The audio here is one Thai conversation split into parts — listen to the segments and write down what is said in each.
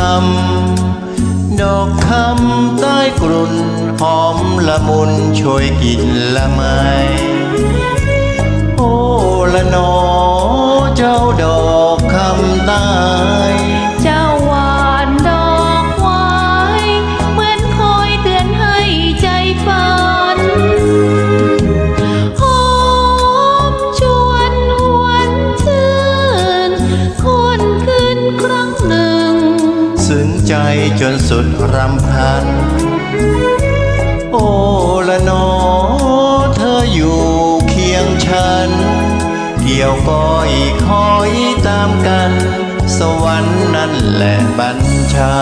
ำ ดอกคำใต้กรุ่นหอมละมุนช่วยกินละไมโอละนอ จนสุดรำพัน โอ้ละนอเธออยู่เคียงฉัน เกี่ยวก้อยคอยตามกัน สวรรค์นั่นแหละบัญชา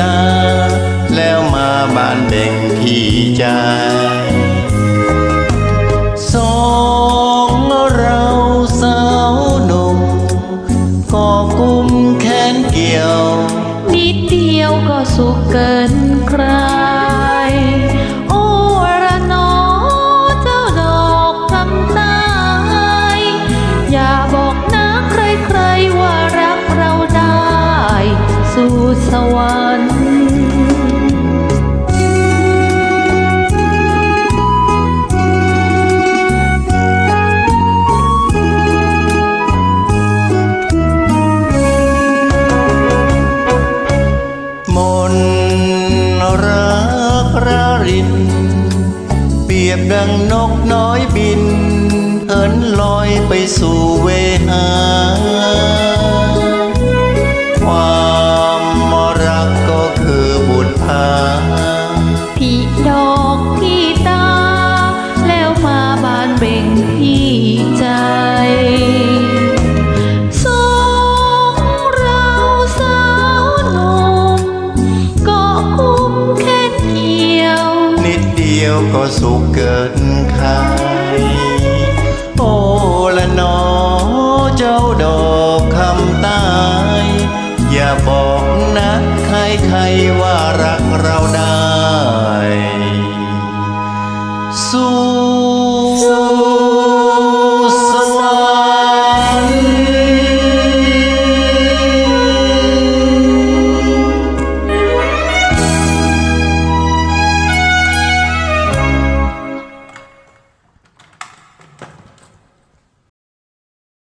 ตา แล้วมาบานเบ่งที่ใจสองเราสาวหนุ่มก็กุมแขนเกี่ยว นิดเดียวก็สุขเกินครา ระริน เปรียบดังนกน้อยบิน เอินลอยไปสู่เวหา สุขเกิดขายโอ้ละนอเจ้าดอกคำตาย อย่าบอกนะใครใครว่ารักเราได้ สู้